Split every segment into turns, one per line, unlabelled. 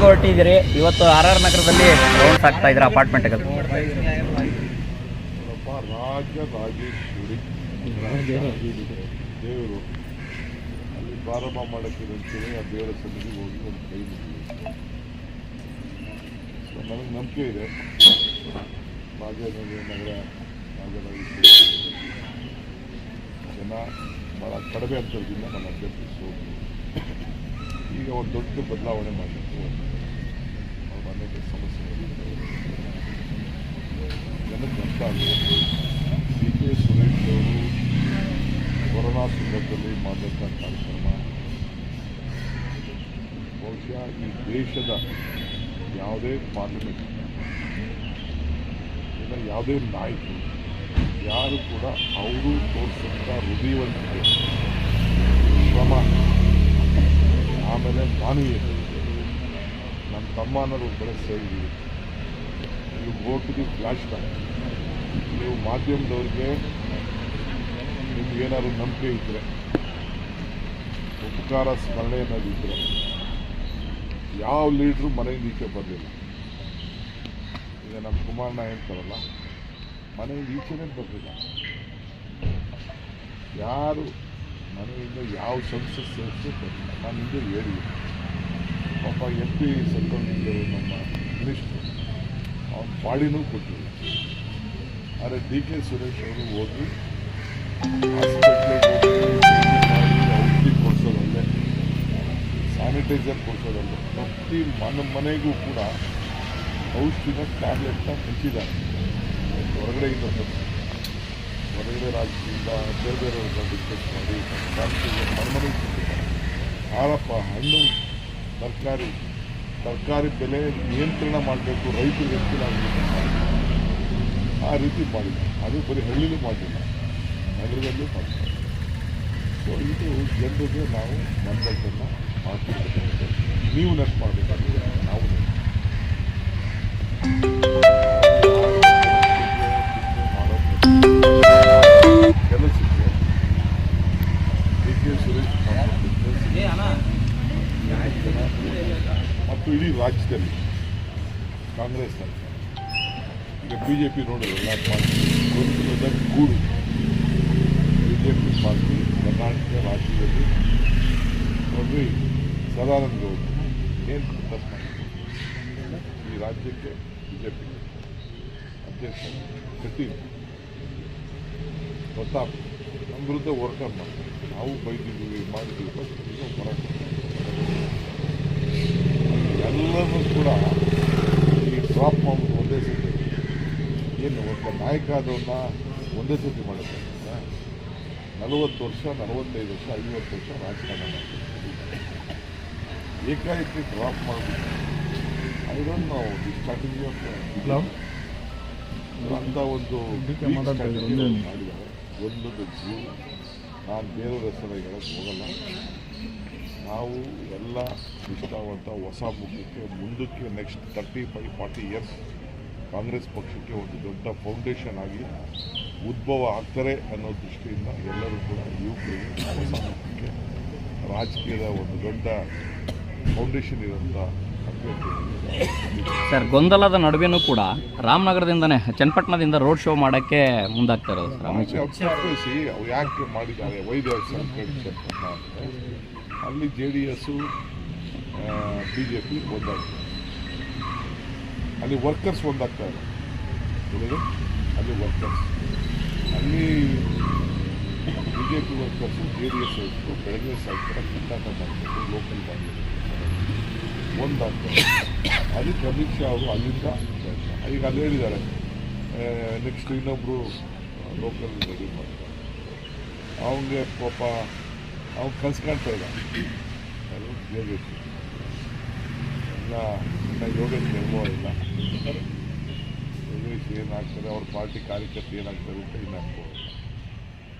ಮನೆಗೆ ಹೊರಟಿದ್ದೀರಿ ಇವತ್ತು R R ನಗರದಲ್ಲಿ ರೌಂಡ್ಸ್ ಆಗ್ತಾ
ರಾಜ ರಾಜೇಶ್ವರಿ ದೇವರು ಅಲ್ಲಿ ಪ್ರಾರಂಭ ಮಾಡೋಕ್ಕೆ ಅಂತೇಳಿ ಆ ದೇವರ ಸೊ ನಂಬಿಕೆ ಇದೆ ಭಾಳ ಕಡಿಮೆ ಈಗ ಒಂದು ದೊಡ್ಡ ಬದಲಾವಣೆ ಮಾಡಬೇಕು ಅವ್ರ ಅನೇಕ ಸಮಸ್ಯೆಗಳಿದೆ ಜನಕ್ಕೆ ಅರ್ಥ ಆಗಬೇಕು ಡಿ ಕೆ ಸುರೇಶ್ ಅವರು ಕೊರೋನಾ ಸಂದರ್ಭದಲ್ಲಿ ಮಾಡಿದಂಥ ಕಾರ್ಯಕ್ರಮ. ಬಹುಶಃ ಈ ದೇಶದ ಯಾವುದೇ ಪಾರ್ಲಿಮೆಂಟ್, ಇಲ್ಲ ಯಾವುದೇ ನಾಯಕರು, ಯಾರು ಕೂಡ ಅವರು ತೋರಿಸಿದಂಥ ಹೃದಯವಂತಿಕೆ, ಶ್ರಮ ಆಮೇಲೆ ಮಾನವೀಯತೆ ನಮ್ಮ ತಮ್ಮ ಅನ್ನೋದು ಒಂದು ಕಡೆ ಸೇರಿದ್ದೀವಿ ನೀವು ಗೋಟು ದಿ ಫ್ಲಾಶ್ ಬ್ಯಾಕ್ ನೀವು ಮಾಧ್ಯಮದವ್ರಿಗೆ ನಿಮ್ಗೇನಾದ್ರು ನಂಬಿಕೆ ಇದ್ದರೆ ಉಪಕಾರ ಸ್ಮರಣೆ ಅನ್ನೋದಿದ್ದರೆ ಯಾವ ಲೀಡ್ರು ಮನೆಯಿಂದ ಬರಲಿಲ್ಲ. ಈಗ ನಮ್ಮ ಕುಮಾರಣ್ಣ ಹೇಳ್ತಾರಲ್ಲ ಮನೆಯಿಂದ ಈಚೆನೇ ಬರಲಿಲ್ಲ. ಯಾರು ಮನೆಯಿಂದ ಯಾವ ಸಂಸ್ಥೆ ಸೇರಿಸಿ ಕೊಟ್ಟಿಲ್ಲ ನಾನು ಹಿಂದೆ ಹೇಳಿ ಪಾಪ ಎಂ ಪಿ ಸಂತೋಷಿದ್ದರು ನಮ್ಮ ಮಿನಿಸ್ಟ್ರು ಅವ್ರು ಪಾಡಿನೂ ಕೊಟ್ಟಿಲ್ಲ. ಆದರೆ ಡಿ ಕೆ ಸುರೇಶ್ ಅವರು ಹೋಗಿ ಔಷಧಿ ಕೊಡಿಸೋದಲ್ಲದೆ ಸ್ಯಾನಿಟೈಸರ್ ಕೊಡಿಸೋದಲ್ಲದೆ ಪ್ರತಿ ಮನೆ, ಮನೆಗೂ ಕೂಡ ಔಷಧಿನ ಟ್ಯಾಬ್ಲೆಟ್ನ ಹಂಚಿದ್ದಾರೆ. ಹೊರಗಡೆ ತಂದು ಹೊರಗಡೆ ರಾಜ್ಯದಿಂದ ಬೇರೆ ಬೇರೆ ಡಿಸ್ಕಸ್ ಮಾಡಿ ಸ್ಯಾನಿಟೈಸರ್ ಆಳಪ್ಪ ಹಣ್ಣು, ತರಕಾರಿ ತರಕಾರಿ ಬೆಲೆ ನಿಯಂತ್ರಣ ಮಾಡಬೇಕು, ರೈತರು ಹೆಚ್ಚಿನ ಆ ರೀತಿ ಮಾಡಿಲ್ಲ ಅದು ಬರೀ ಹಳ್ಳಿಲೂ ಮಾಡಿಲ್ಲ, ನಗರದಲ್ಲೂ ಮಾಡಿಲ್ಲ ಸೊ ಇದು ಜನರಿಗೆ ನಾವು ಮಂದಟ್ಟನ್ನು ಮಾಡ್ತಿರ್ಬೇಕು ನೀವು ನೆನಪು ಮಾಡಬೇಕಾಗಿದೆ ನಾವು ನೆನ್ಪು ಜೆ ಪಿ ನೋಡಿದ್ರಲ್ಲ ಮಾಡ್ತೀವಿ ಗೊಂದಲದ ಗೂಡು. B J P party Karnataka ರಾಜ್ಯದಲ್ಲಿ ನೋಡ್ರಿ, ಸದಾನಂದ ಗೌಡ, ಏನು ಮಾಡಿದ್ರು? ಈ ರಾಜ್ಯಕ್ಕೆ ಬಿ ಜೆ ಪಿ ಅಧ್ಯಕ್ಷ ಕಟೀಲ್ ಪ್ರತಾಪ್ ನಮ್ಮ ವಿರುದ್ಧ ಹೋರಾಟ ಮಾಡ್ತಾರೆ ನಾವು ಬೈದಿದ್ದೀವಿ, ಮಾಡಿದ್ದೀವಿ, ಬಟ್ ಇನ್ನೂ ಹೋರಾಟ ಎಲ್ಲರೂ ಕೂಡ ಈ ಡ್ರಾಪ್ ಮಾಡೋದು ಒಂದೇ ಸತಿ ಏನು ಒಬ್ಬ ನಾಯಕ ಆದವನ್ನ ಒಂದೇ ಸತಿ ಮಾಡುತ್ತೆ. ನಲವತ್ತು ವರ್ಷ ನಲವತ್ತೈದು ವರ್ಷ ಐವತ್ತು ವರ್ಷ ರಾಜಕಾರಣ ಮಾಡ್ತಾರೆ ಏಕಾಏಕಿ ಡ್ರಾಪ್ ಮಾಡಬೇಕು ಅದನ್ನು ನಾವು ದಿ ಸ್ಟ್ರಾಟಜಿ ಆಫ್ ಅಂತ ಒಂದು ಮಾಡಿದ್ದಾರೆ. ಒಂದೊಂದು ಜೀವ. ನಾನು ಬೇರೆಯವ್ರ ಹೆಸರು ಹೇಳಕ್ಕೆ ಹೋಗಲ್ಲ. ನಾವು ಎಲ್ಲ ಇಷ್ಟವಂತ ಹೊಸ ಮುಖಕ್ಕೆ ಮುಂದಕ್ಕೆ next thirty five forty years Congress ಪಕ್ಷಕ್ಕೆ ಒಂದು ದೊಡ್ಡ ಫೌಂಡೇಶನ್ ಆಗಿ ಉದ್ಭವ ಆಗ್ತಾರೆ ಅನ್ನೋ ದೃಷ್ಟಿಯಿಂದ ಎಲ್ಲರೂ ಕೂಡ ಯುವಕರಿಗೆ ರಾಜಕೀಯದ ಒಂದು ದೊಡ್ಡ ಫೌಂಡೇಶನ್ ಇರುವಂಥ
ಸರ್ ಗೊಂದಲದ ನಡುವೆನೂ ಕೂಡ ರಾಮನಗರದಿಂದನೇ ಚನ್ನಪಟ್ಟಣದಿಂದ ರೋಡ್ ಶೋ ಮಾಡೋಕ್ಕೆ ಮುಂದಾಗ್ತಾ ಇರೋದು ಸರ್
ಯಾಕೆ ಮಾಡಿದ್ದಾರೆ? ವೈದ್ಯ ಚನ್ನಪಟ್ಟಣ ಅಲ್ಲಿ J D S B J P ಒಂದಾಗ್ತದೆ ಅಲ್ಲಿ ವರ್ಕರ್ಸ್ ಒಂದಾಗ್ತಾ ಹೇಳಿದ್ರೆ ಅಲ್ಲಿ ವರ್ಕರ್ಸ್ ಅಲ್ಲಿ B J P workers J D S ಆಯಿತು ಬೆಳಗ್ಗೆ ಸಾಯಂಕಾಲ ಕಿತ್ತಾಟ ಮಾಡಬೇಕು ಲೋಕಲ್ ಬಾಡಿ ಒಂದಾಗ್ತಾರೆ ಅದಕ್ಕೆ ಅಮಿತ್ ಶಾ ಅವರು ಅಲ್ಲಿಂದ ಈಗ ಅಲ್ಲಿ ಹೇಳಿದ್ದಾರೆ ನೆಕ್ಸ್ಟ್ ಇನ್ನೊಬ್ಬರು ಲೋಕಲ್ ರೆಡಿ ಮಾಡ್ತಾರೆ. ಅವನಿಗೆ ಪಾಪ, ಅವ್ನು ಕಲ್ಸ್ಕೊಳ್ತಾ ಇಲ್ಲ ಅದು ಯೋಗೇಶ್ ಎಲ್ಲ ಯೋಗಕ್ಕೆ ಯೋಗೇಶ್ ಅನುಭವ ಇಲ್ಲ ಯೋಗೇಶ್ ಏನಾಗ್ತಾರೆ ಅವ್ರ ಪಾರ್ಟಿ ಕಾರ್ಯಕರ್ತರು ಏನಾಗ್ತಾರೆ ಅಂತ ಇಲ್ಲ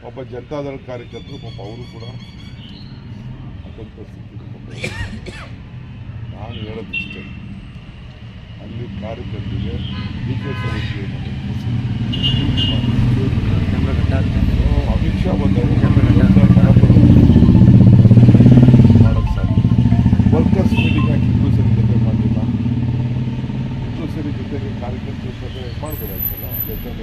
ಒಬ್ಬ ಜನತಾದಳ ಕಾರ್ಯಕರ್ತರು ಪಾಪ ಅವರು ಕೂಡ ಅತಂತ್ರ ಸ್ಥಿತಿ ನಾನು ಹೇಳೋದಿಷ್ಟೇ. ಅಲ್ಲಿ ಕಾರ್ಯಕರ್ತರಿಗೆ ಡಿ ಕೆ ಸಮಿತಿ ಅಮಿತ್ ಶಾ ಬಂದಾಗ ನಮಸ್ಕಾರ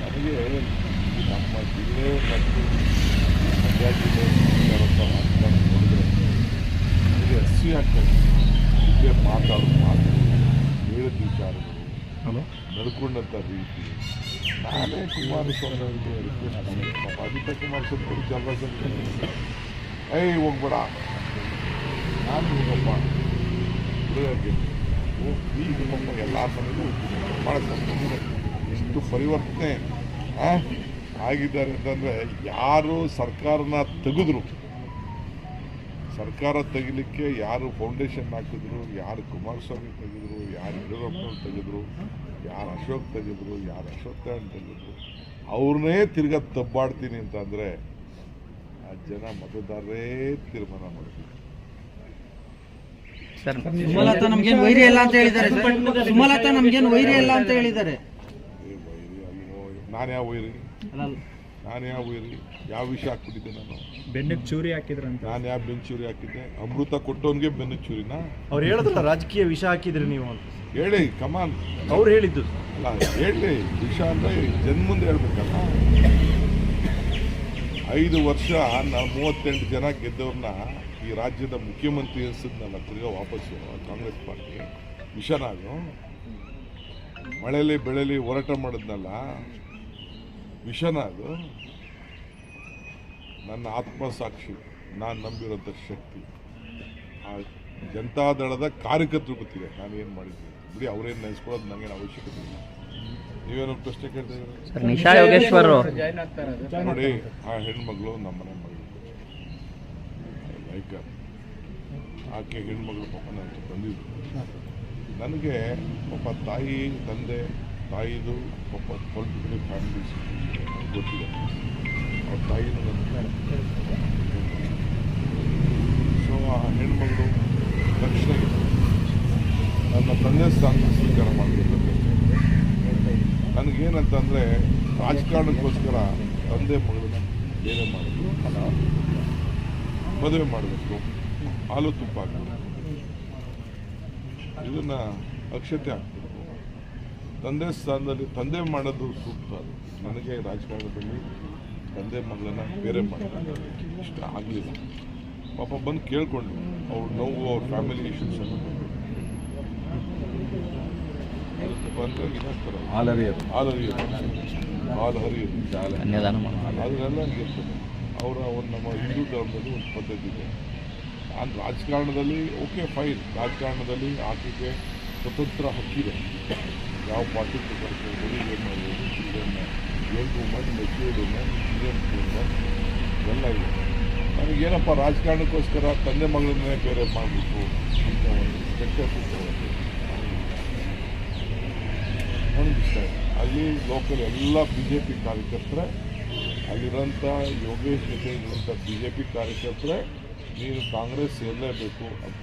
ನನಗೆ ನಮ್ಮ ಜಿಲ್ಲೆ ಮತ್ತು ಮಂಡ್ಯ ಜಿಲ್ಲೆ ರಾಜಕಾರಣ ನೋಡಿದ್ರೆ ನನಗೆ ಹಸಿ ಆಗ್ತದೆ. ಇಲ್ಲೇ ಮಾತಾಡೋ ಮಾತು ಹೇಳಿದ ವಿಚಾರಗಳು ನಡ್ಕೊಂಡಂಥ ರೀತಿ. ನಾನೇ ಕುಮಾರಸ್ವಾಮಿ ಅವರಿಗೆ ರಿಕ್ವೆಸ್ಟ್ ಮಾಡಿ ಪಾಪ ಆದಿತ್ಯ ಕುಮಾರಸ್ವಾಮಿ ಅವರು ಜಲರಾಜ್ ಏಯ್ ಹೋಗ್ಬೇಡ. ನಾನು ಹೋಗಪ್ಪ ಹುಡುಗರಿಗೆ ಈ ಕುಟುಂಬ ಎಲ್ಲ ಮನೆಯಲ್ಲೂ ಸಂತೋಷ ಎಷ್ಟು ಪರಿವರ್ತನೆ ಆಗಿದ್ದಾರೆ ಅಂತಂದರೆ ಯಾರು ಸರ್ಕಾರನ ತೆಗೆದ್ರು, ಸರ್ಕಾರ ತೆಗಿಲಿಕ್ಕೆ ಯಾರು ಫೌಂಡೇಶನ್ ಹಾಕಿದ್ರು, ಯಾರು ಕುಮಾರಸ್ವಾಮಿ ತೆಗೆದ್ರು, ಯಾರು ಯಡಿಯೂರಪ್ಪನವ್ರು ತೆಗೆದ್ರು, ಯಾರು ಅಶೋಕ್ ತೆಗೆದ್ರು, ಯಾರು ಅಶೋಕ್ ತೆಗೆದ್ರು, ಅವ್ರನ್ನೇ ತಿರ್ಗಾ ತಬ್ಬಾಡ್ತೀನಿ ಅಂತಂದರೆ ಆ ಜನ ಮತದಾರರೇ ತೀರ್ಮಾನ ಮಾಡ್ತೀವಿ
ಸರ್.
ಸುಮಲತಾ ನಮ್ಗೇನು ವೈರಿ ಇಲ್ಲ ಅಂತ ಹೇಳಿದ್ದಾರೆ. ಸುಮಲತಾ ನಮ್ಗೇನು ವೈರಿ ಇಲ್ಲ ಅಂತ ಹೇಳಿದ್ದಾರೆ.
ನಾನು ಯಾವ ವೈರಿ? ನಾನು ಯಾವ ವೈರಿ? ಯಾವ ವಿಷಯ ಹಾಕ್ಬಿಟ್ಟಿದ್ದೆ ನಾನು?
ಬೆನ್ನಿಗೆ ಚೂರಿ ಹಾಕಿದ್ರೆ
ನಾನು ಯಾವ ಚೂರಿ ಹಾಕಿದ್ದೆ? ಅಮೃತ ಕೊಟ್ಟವನ್ಗೆ ಬೆನ್ನು ಚೂರಿನ?
ಅವ್ರು ಹೇಳಿದ್ರಲ್ಲ ರಾಜಕೀಯ ವಿಷ ಹಾಕಿದ್ರಿ ನೀವು ಅಂತ.
ಹೇಳಿ ಕಮಾನ್
ಅವ್ರು ಹೇಳಿದ್ದು.
ಅಲ್ಲ ಹೇಳಿ. ವಿಷ ಅಂದರೆ ಜನ್ಮಂದ ಹೇಳ್ಬೇಕಲ್ಲ. ಐದು ವರ್ಷ ನಾವು ಮೂವತ್ತೆಂಟು ಜನ ಗೆದ್ದವ್ರನ್ನ ಈ ರಾಜ್ಯದ ಮುಖ್ಯಮಂತ್ರಿ ಅನಿಸಿದ್ನಲ್ಲ ತಿರ್ಗಾ ವಾಪಸ್ಸು ಕಾಂಗ್ರೆಸ್ ಪಾರ್ಟಿ. ವಿಷನಾಗು ಮಳೆಯಲ್ಲಿ ಮಳೆಲಿ ಬೆಳೆಲಿ ಹೋರಾಟ ಮಾಡಿದ್ನಲ್ಲ ಮಿಷನ್ ಆಗ ನನ್ನ ಆತ್ಮಸಾಕ್ಷಿ ನಾನು ನಂಬಿರೋಂಥ ಶಕ್ತಿ. ಆ ಜನತಾದಳದ ಕಾರ್ಯಕರ್ತರು ಗೊತ್ತಿದೆ ನಾನು ಏನು ಮಾಡಿದ್ದೀನಿ ಬಿಡಿ ಅವ್ರೇನು ನೆನೆಸ್ಕೊಳ್ಳೋದು ನನಗೇನು ಅವಶ್ಯಕತೆ ಇಲ್ಲ. ನೀವೇನೋ ಪ್ರಶ್ನೆ ಕೇಳ್ತಾ ಇದ್ದೀರಾ? ನೋಡಿ ಆ ಹೆಣ್ಮಗಳು ನಮ್ಮನೆ ಮಗಳು ಲೈಕ್ ಆಕೆ ಹೆಣ್ಮಗಳು ಪಾಪ ನಾನು ಬಂದಿದ್ದು ನನಗೆ ಪಾಪ ತಾಯಿ ತಂದೆ ತಾಯಿದು ಪಾಪ ಪೊಲಿಟಿಕಲ್ ಫ್ಯಾಮಿಲೀಸ್ ಗೊತ್ತಿದೆ. ಅವ್ರ ತಾಯಿನ ನನಗೆ ಸೊ ಆ ಹೆಣ್ಮಗಳು ರಕ್ಷಣೆಗೆ ನನ್ನ ತಂದೆ ಸ್ಥಾನ ಸ್ವೀಕಾರ ಮಾಡಬೇಕು ನನಗೇನಂತಂದರೆ ರಾಜಕಾರಣಕ್ಕೋಸ್ಕರ ತಂದೆ ಮಗಳನ್ನ ಬೇರೆ ಮಾಡೋದು ಅಲ್ಲ ಮದುವೆ ಮಾಡಬೇಕು. ಹಾಲು ತುಪ್ಪ ಹಾಕಬೇಕು. ಇದನ್ನು ಅಕ್ಷತೆ ಹಾಕಬೇಕು. ತಂದೆ ಸ್ಥಾನದಲ್ಲಿ ತಂದೆ ಮಾಡೋದು ಸೂಕ್ತ ಅದು. ನನಗೆ ರಾಜಕಾರಣದಲ್ಲಿ ತಂದೆ ಮಗಳನ್ನ ಬೇರೆ ಮಾಡೋದು ಇಷ್ಟ ಆಗಲಿಲ್ಲ ಪಾಪ ಬಂದು ಕೇಳ್ಕೊಂಡು ಅವ್ರ ನೋವು ಅವ್ರ ಫ್ಯಾಮಿಲಿ ಇಶ್ಯೂಸ್ ಅನ್ನು. ಹಾಲು ಹರಿಯೋದು ಹಾಲು ಹರಿಯೋದು. ಅದನ್ನೆಲ್ಲ ಇರ್ತದೆ ಅವರ ಒಂದು ನಮ್ಮ ಹಿಂದೂ ಧರ್ಮದಲ್ಲಿ ಒಂದು ಪದ್ಧತಿ ಇದೆ. ನಾನು ರಾಜಕಾರಣದಲ್ಲಿ ಓಕೆ ಫೈನ್ ರಾಜಕಾರಣದಲ್ಲಿ ಆಕೆಗೆ ಸ್ವತಂತ್ರ ಹಕ್ಕಿದೆ. ಯಾವ ಪಾರ್ಟಿ ತಗೊಳ್ತಾರೆ ಮಾಡಬಹುದು ಚಿಲ್ಡ್ರನ್ನ young woman mature woman Indian woman ಎಲ್ಲ ಇದೆ. ನನಗೇನಪ್ಪ ರಾಜಕಾರಣಕ್ಕೋಸ್ಕರ ತಂದೆ ಮಗಳನ್ನೇ ಬೇರೆ ಮಾಡಬೇಕು ಅಂತ ಒಂದು ಕೆಟ್ಟ ಅಲ್ಲಿ ಲೋಕಲ್ ಎಲ್ಲ ಬಿ ಜೆ ಪಿ ಕಾರ್ಯಕರ್ತರೆ ಅಲ್ಲಿರೋಂಥ ಯೋಗೇಶ್ ಜೊತೆ ಇರುವಂಥ ಬಿ ಜೆ ಪಿ ಕಾರ್ಯಕರ್ತರೇ ನೀನು ಕಾಂಗ್ರೆಸ್ ಸೇರಲೇಬೇಕು ಅಂತ